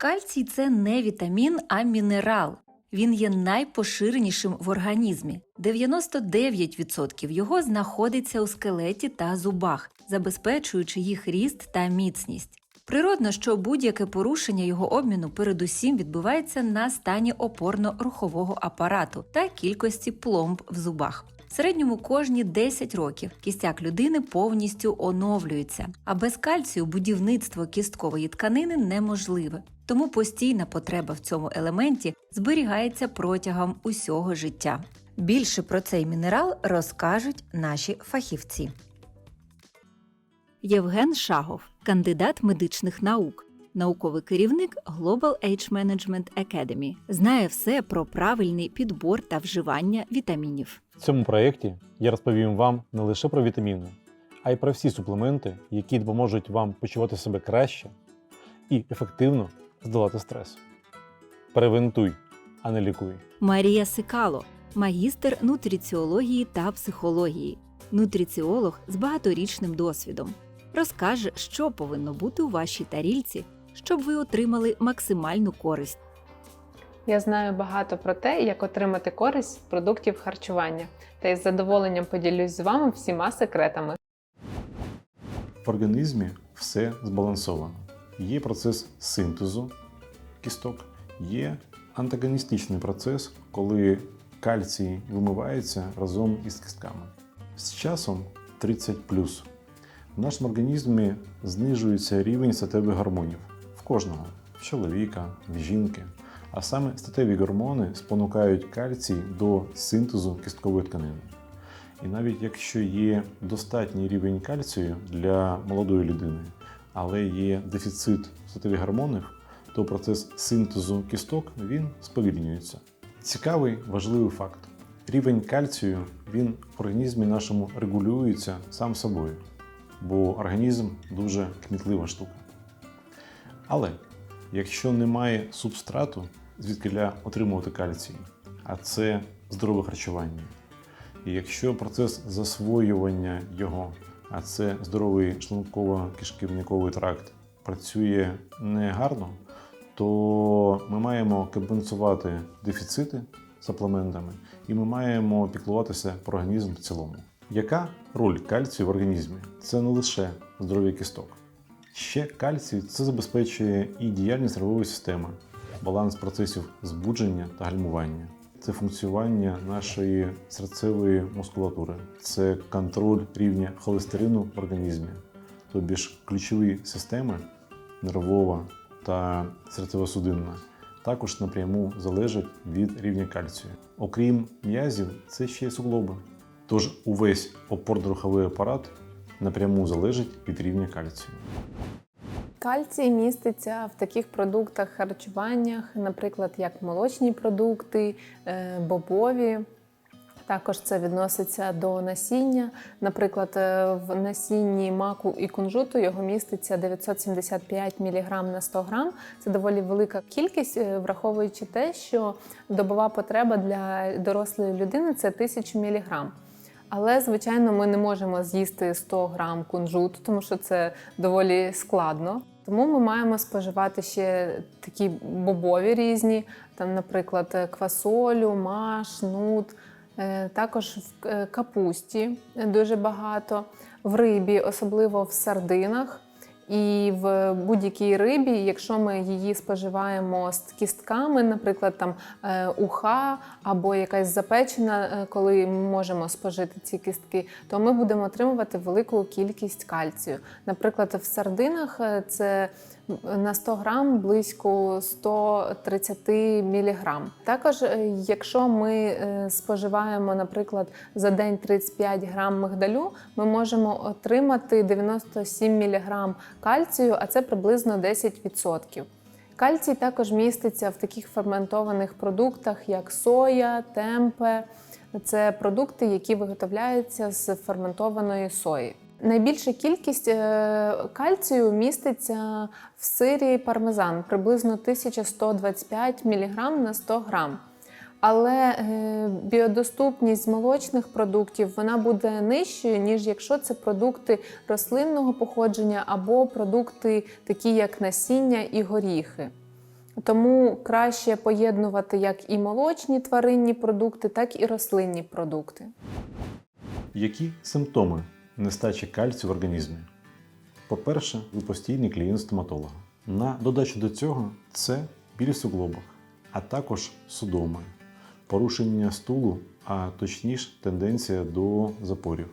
Кальцій це не вітамін, а мінерал. Він є найпоширенішим в організмі. 99% його знаходиться у скелеті та зубах, забезпечуючи їх ріст та міцність. Природно, що будь-яке порушення його обміну передусім відбувається на стані опорно-рухового апарату та кількості пломб в зубах. В середньому кожні 10 років кістяк людини повністю оновлюється, а без кальцію будівництво кісткової тканини неможливе. Тому постійна потреба в цьому елементі зберігається протягом усього життя. Більше про цей мінерал розкажуть наші фахівці. Євген Шагов, кандидат медичних наук, науковий керівник Global Age Management Academy, знає все про правильний підбор та вживання вітамінів. В цьому проєкті я розповім вам не лише про вітаміни, а й про всі суплементи, які допоможуть вам почувати себе краще і ефективно здолати стрес. Превентуй, а не лікуй. Марія Сикало, магістр нутриціології та психології, нутриціолог з багаторічним досвідом. Розкаже, що повинно бути у вашій тарільці, щоб ви отримали максимальну користь. Я знаю багато про те, як отримати користь з продуктів харчування, та із задоволенням поділюсь з вами всіма секретами. В організмі все збалансовано. Є процес синтезу кісток, є антагоністичний процес, коли кальцій вимивається разом із кістками. З часом 30 в нашому організмі знижується рівень статевих гормонів в кожного в чоловіка, в жінки. А саме статеві гормони спонукають кальцій до синтезу кісткової тканини. І навіть якщо є достатній рівень кальцію для молодої людини, але є дефіцит статевих гормонів, то процес синтезу кісток він сповільнюється. Цікавий важливий факт: рівень кальцію він в організмі нашому регулюється сам собою, бо організм дуже кмітлива штука. Але якщо немає субстрату, звідкиля отримувати кальцій, а це здорове харчування. І якщо процес засвоювання його, а це здоровий шлунково-кишківниковий тракт, працює негарно, то ми маємо компенсувати дефіцити саплементами, і ми маємо піклуватися про організм в цілому. Яка роль кальцію в організмі? Це не лише здоров'я кісток. Ще кальцій це забезпечує і діяльність нервової системи, баланс процесів збудження та гальмування. Це функціонування нашої серцевої мускулатури, це контроль рівня холестерину в організмі, тобі ж ключові системи нервова та серцево-судинна також напряму залежать від рівня кальцію. Окрім м'язів, це ще й суглоби. Тож увесь опорно-руховий апарат напряму залежить від рівня кальцію. Кальцій міститься в таких продуктах харчуваннях, наприклад, як молочні продукти, е, бобові. Також це відноситься до насіння. Наприклад, е, в насінні маку і кунжуту його міститься 975 мг на 100 г. Це доволі велика кількість, е, враховуючи те, що добова потреба для дорослої людини це 1000 мг. Але, звичайно, ми не можемо з'їсти 100 грам кунжуту, тому що це доволі складно. Тому ми маємо споживати ще такі бобові різні, там, наприклад, квасолю, маш, нут. Е, Також в е, капусті дуже багато, в рибі, особливо в сардинах. І в будь-якій рибі, якщо ми її споживаємо з кістками, наприклад, там е, уха або якась запечена, е, коли ми можемо спожити ці кістки, то ми будемо отримувати велику кількість кальцію. Наприклад, в сардинах е, це на 100 грам близько 130 міліграм. Також, е, якщо ми е, споживаємо, наприклад, за день 35 грам мигдалю, ми можемо отримати 97 міліграм кальцію, а це приблизно 10%. Кальцій також міститься в таких ферментованих продуктах, як соя, темпе. Це продукти, які виготовляються з ферментованої сої. Найбільша кількість е, кальцію міститься в сирі пармезан, приблизно 1125 мг на 100 грам. Але е, біодоступність молочних продуктів вона буде нижчою, ніж якщо це продукти рослинного походження або продукти, такі як насіння і горіхи. Тому краще поєднувати як і молочні тваринні продукти, так і рослинні продукти. Які симптоми нестачі кальцію в організмі? По-перше, ви постійний клієнт стоматолога. На додачу до цього це біль в суглобах, а також судоми, порушення стулу, а точніше тенденція до запорів.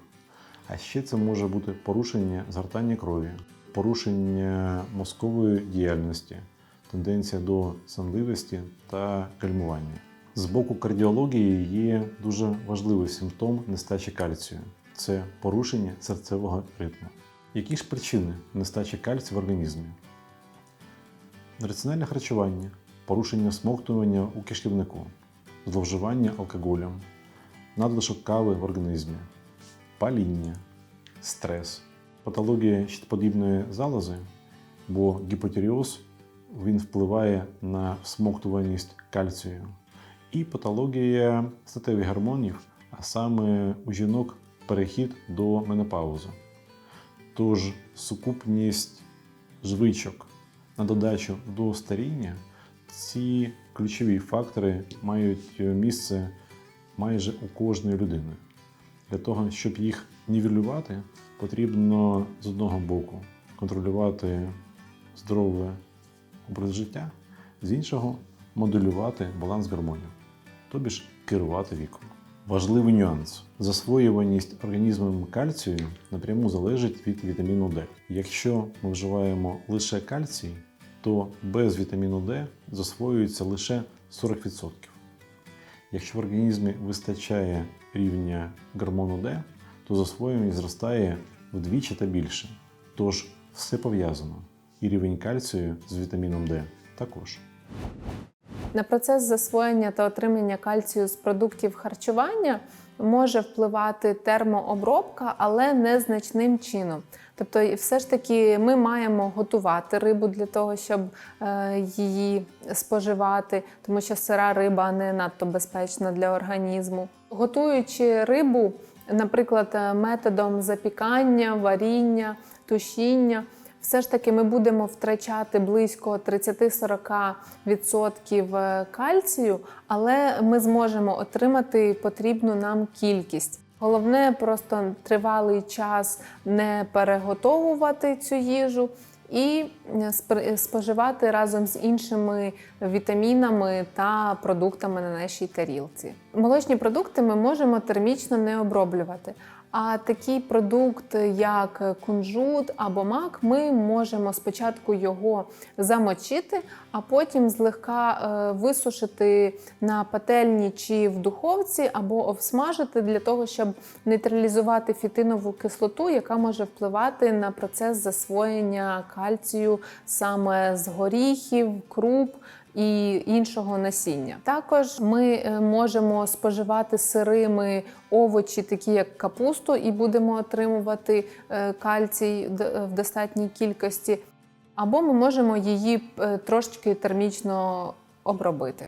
А ще це може бути порушення згортання крові, порушення мозкової діяльності, тенденція до сонливості та кальмування. З боку кардіології є дуже важливий симптом нестачі кальцію це порушення серцевого ритму. Які ж причини нестачі кальцію в організмі? Нераціональне харчування, порушення смоктування у кишківнику, зловживання алкоголем, надлишок кави в організмі, паління, стрес, патологія щитоподібної залози, бо гіпотіріоз він впливає на всмоктуваність кальцію, і патологія статевих гормонів, а саме у жінок перехід до менопаузи. Тож сукупність звичок на додачу до старіння, ці ключові фактори мають місце майже у кожної людини. Для того, щоб їх нівелювати, потрібно з одного боку контролювати здоровий образ життя, з іншого моделювати баланс гормонів, тобі ж керувати віком. Важливий нюанс: засвоюваність організмом кальцію напряму залежить від вітаміну Д. Якщо ми вживаємо лише кальцій, то без вітаміну Д засвоюється лише 40%. Якщо в організмі вистачає рівня гормону Д, то засвоюваність зростає вдвічі та більше. Тож все пов'язано. І рівень кальцію з вітаміном Д також. На процес засвоєння та отримання кальцію з продуктів харчування може впливати термообробка, але незначним чином. Тобто, все ж таки, ми маємо готувати рибу для того, щоб е, її споживати, тому що сира риба не надто безпечна для організму. Готуючи рибу, наприклад, е, методом запікання, варіння, тушіння. Все ж таки ми будемо втрачати близько 30-40% кальцію, але ми зможемо отримати потрібну нам кількість. Головне просто тривалий час не переготовувати цю їжу і спр- споживати разом з іншими вітамінами та продуктами на нашій тарілці. Молочні продукти ми можемо термічно не оброблювати. А такий продукт, як кунжут або мак, ми можемо спочатку його замочити, а потім злегка е, висушити на пательні чи в духовці, або обсмажити для того, щоб нейтралізувати фітинову кислоту, яка може впливати на процес засвоєння кальцію саме з горіхів, круп і іншого насіння. Також ми е, можемо споживати сирими овочі, такі як капусту, і будемо отримувати е, кальцій в достатній кількості. Або ми можемо її е, трошки термічно обробити.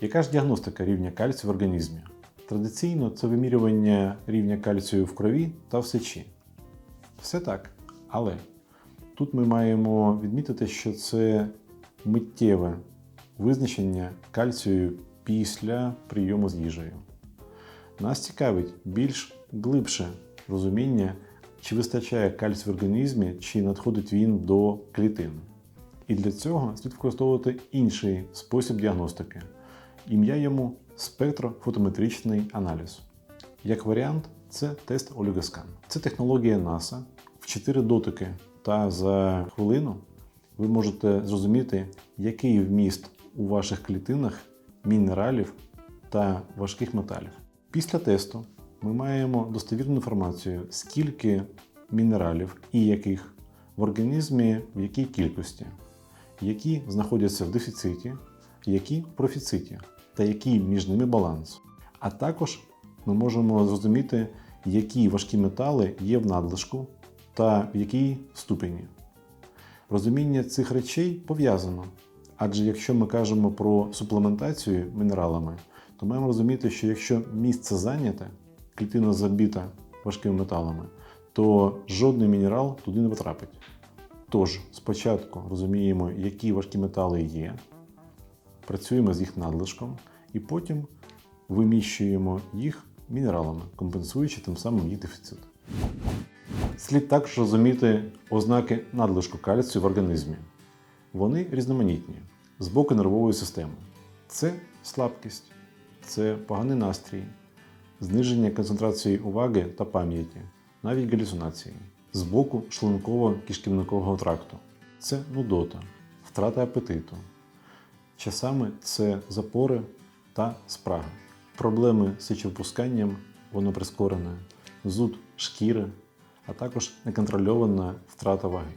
Яка ж діагностика рівня кальцію в організмі? Традиційно це вимірювання рівня кальцію в крові та в сечі. Все так. Але тут ми маємо відмітити, що це миттєве визначення кальцію після прийому з їжею. Нас цікавить більш глибше розуміння, чи вистачає кальцію в організмі, чи надходить він до клітин. І для цього слід використовувати інший спосіб діагностики. Ім'я йому спектрофотометричний аналіз. Як варіант, це тест Олігоскан. Це технологія НАСА в 4 дотики, та за хвилину ви можете зрозуміти, який вміст у ваших клітинах мінералів та важких металів. Після тесту ми маємо достовірну інформацію, скільки мінералів і яких в організмі в якій кількості, які знаходяться в дефіциті, які в профіциті, та який між ними баланс. А також ми можемо зрозуміти, які важкі метали є в надлишку та в якій ступені. Розуміння цих речей пов'язано. Адже якщо ми кажемо про суплементацію мінералами, то маємо розуміти, що якщо місце зайняте, клітина забита важкими металами, то жодний мінерал туди не потрапить. Тож, спочатку розуміємо, які важкі метали є, працюємо з їх надлишком і потім виміщуємо їх мінералами, компенсуючи тим самим їх дефіцит. Слід також розуміти ознаки надлишку кальцію в організмі. Вони різноманітні з боку нервової системи. Це слабкість, це поганий настрій, зниження концентрації уваги та пам'яті, навіть галюцинації, з боку шлунково-кишківникового тракту. Це нудота, втрата апетиту. Часами це запори та спрага. Проблеми з сечовипусканням, воно прискорене, зуд шкіри, а також неконтрольована втрата ваги.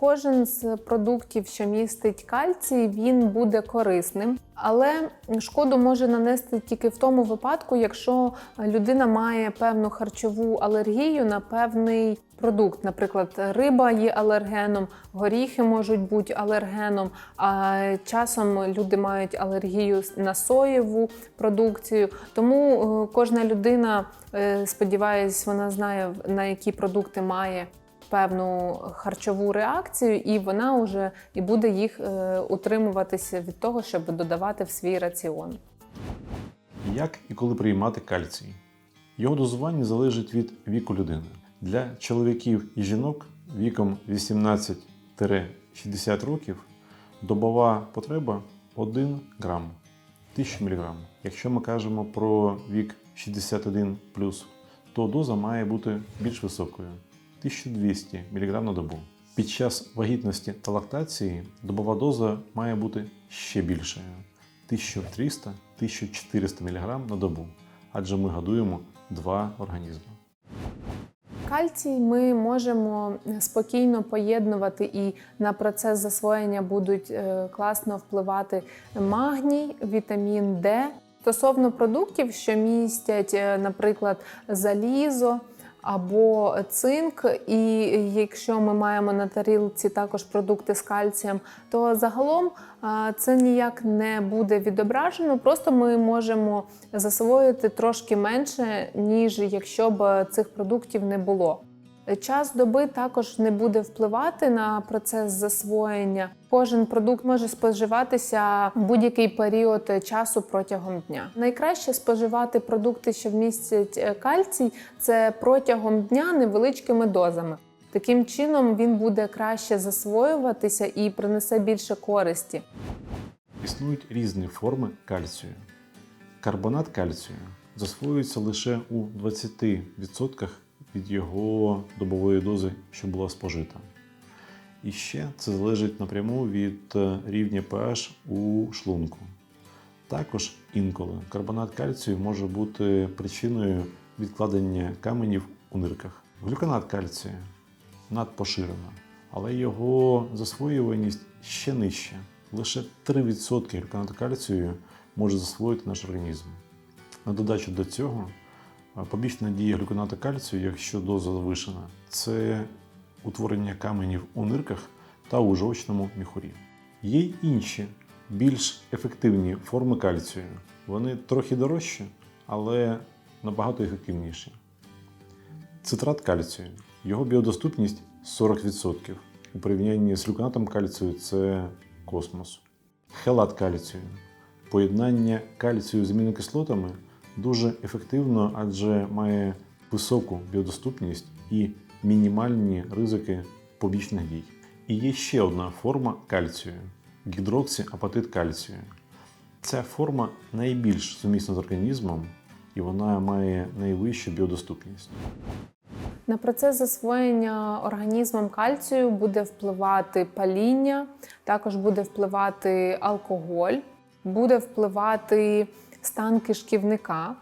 Кожен з продуктів, що містить кальцій, він буде корисним, але шкоду може нанести тільки в тому випадку, якщо людина має певну харчову алергію на певний продукт. Наприклад, риба є алергеном, горіхи можуть бути алергеном. А часом люди мають алергію на соєву продукцію. Тому е, кожна людина, е, сподіваюсь, вона знає на які продукти має певну харчову реакцію, і вона вже і буде їх е, утримуватися від того, щоб додавати в свій раціон. Як і коли приймати кальцій? Його дозування залежить від віку людини. Для чоловіків і жінок віком 18-60 років добова потреба 1 грам 1000 мг. Якщо ми кажемо про вік 61 то доза має бути більш високою 1200 мг на добу. Під час вагітності та лактації добова доза має бути ще більшою 1300-1400 мг на добу, адже ми годуємо два організми. Кальцій ми можемо спокійно поєднувати і на процес засвоєння будуть е, класно впливати магній, вітамін Д. Стосовно продуктів, що містять, е, наприклад, залізо або цинк, і якщо ми маємо на тарілці також продукти з кальцієм, то загалом це ніяк не буде відображено. Просто ми можемо засвоїти трошки менше, ніж якщо б цих продуктів не було. Час доби також не буде впливати на процес засвоєння. Кожен продукт може споживатися в будь-який період часу протягом дня. Найкраще споживати продукти, що вмістять е, кальцій, це протягом дня невеличкими дозами. Таким чином він буде краще засвоюватися і принесе більше користі. Існують різні форми кальцію. Карбонат кальцію засвоюється лише у 20% від його добової дози, що була спожита. І ще це залежить напряму від е, рівня pH у шлунку. Також інколи карбонат кальцію може бути причиною відкладення каменів у нирках. Глюконат кальцію надпоширена, але його засвоюваність ще нижча. Лише 3% глюконату кальцію може засвоїти наш організм. На додачу до цього, побічна дія глюконату кальцію, якщо доза завишена, це утворення каменів у нирках та у жовчному міхурі. Є й інші, більш ефективні форми кальцію. Вони трохи дорожчі, але набагато ефективніші. Цитрат кальцію. Його біодоступність 40%. У порівнянні з люканатом кальцію це космос. Хелат кальцію. Поєднання кальцію з амінокислотами дуже ефективно, адже має високу біодоступність і мінімальні ризики побічних дій. І є ще одна форма кальцію гідроксіапатит кальцію. Ця форма найбільш сумісна з організмом і вона має найвищу біодоступність. На процес засвоєння організмом кальцію буде впливати паління, також буде впливати алкоголь, буде впливати стан кишківника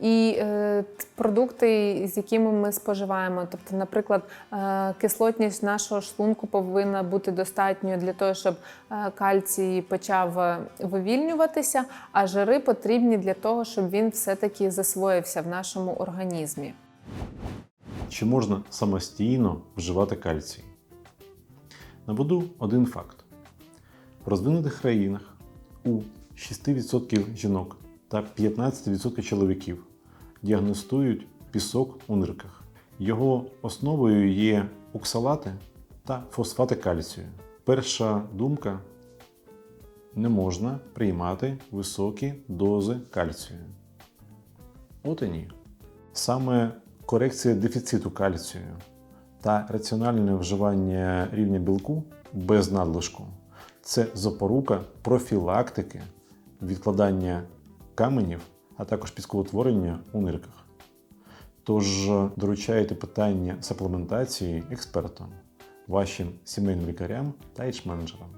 і е, продукти, з якими ми споживаємо. Тобто, наприклад, е, кислотність нашого шлунку повинна бути достатньою для того, щоб е, кальцій почав вивільнюватися, а жири потрібні для того, щоб він все-таки засвоївся в нашому організмі. Чи можна самостійно вживати кальцій? Наведу один факт: в розвинутих країнах у 6% жінок та 15% чоловіків діагностують пісок у нирках. Його основою є оксалати та фосфати кальцію. Перша думка не можна приймати високі дози кальцію. От і ні. Саме корекція дефіциту кальцію та раціональне вживання рівня білку без надлишку це запорука профілактики відкладання каменів, а також піскоутворення у нирках. Тож доручайте питання саплементації експертам, вашим сімейним лікарям та ейдж-менеджерам.